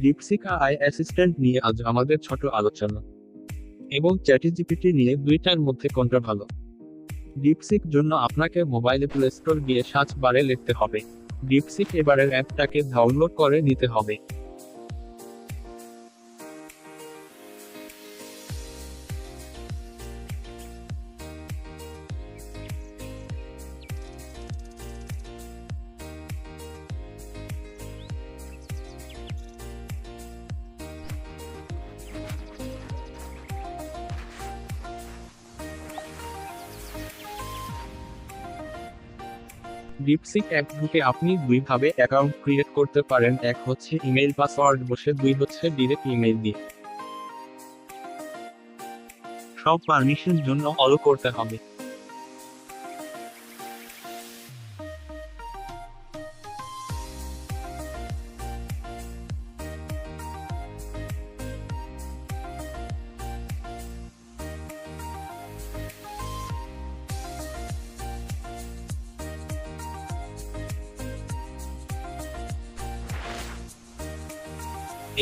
DeepSeek I assistant নিয়ে আজ আমাদের ছোট আলোচনা। এবং চ্যাটিজিপিটি নিয়ে দুইটার মধ্যে কোনটা ভালো? ডিপসিক জন্য আপনাকে মোবাইলে প্লে স্টোর গিয়ে সার্চ বারে লিখতে হবে। ডিপসিক এবারের অ্যাপটাকে ডাউনলোড করে নিতে হবে। ডিপসিক অ্যাপ ঢুকে আপনি দুইভাবে অ্যাকাউন্ট ক্রিয়েট করতে পারেন। এক হচ্ছে ইমেইল পাসওয়ার্ড বসে দুই হচ্ছে ডিরেক্ট ইমেইল দিয়ে। সব পারমিশন জন্য অলো করতে হবে।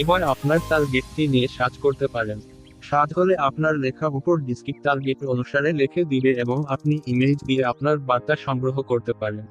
এবার আপনার টার্গেটটি নিয়ে সার্চ করতে পারেন। সার্চ হলে আপনার লেখা উপর ডিসক্রিপ্ট টার্গেট অনুসারে লিখে দিবে এবং আপনি ইমেজ দিয়ে আপনার বার্তা সংগ্রহ করতে পারেন।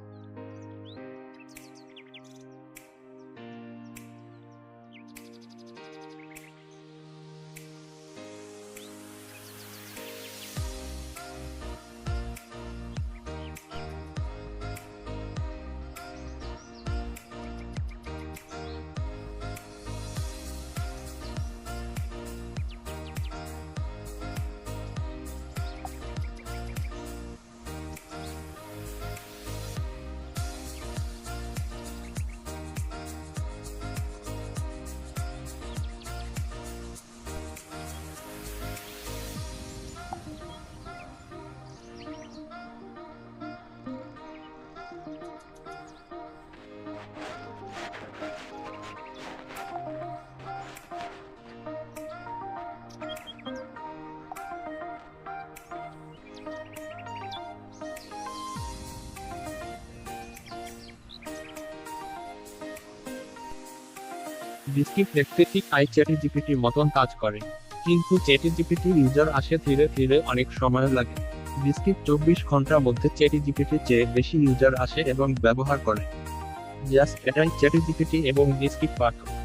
ডিসক্রিপ্ট দেখতে ঠিক আই চ্যাটি জিপিটির মতন কাজ করে। কিন্তু চ্যাটি জিপিটি ইউজার আসে ধীরে ধীরে অনেক সময় লাগে। ডিস্কিট চব্বিশ ঘণ্টার মধ্যে চ্যাটি জিপিটির চেয়ে বেশি ইউজার আসে এবং ব্যবহার করে। জাস্ট এটাই চ্যাটি জিপিটি এবং ডিসক্রিপ্ট পার্থক্য।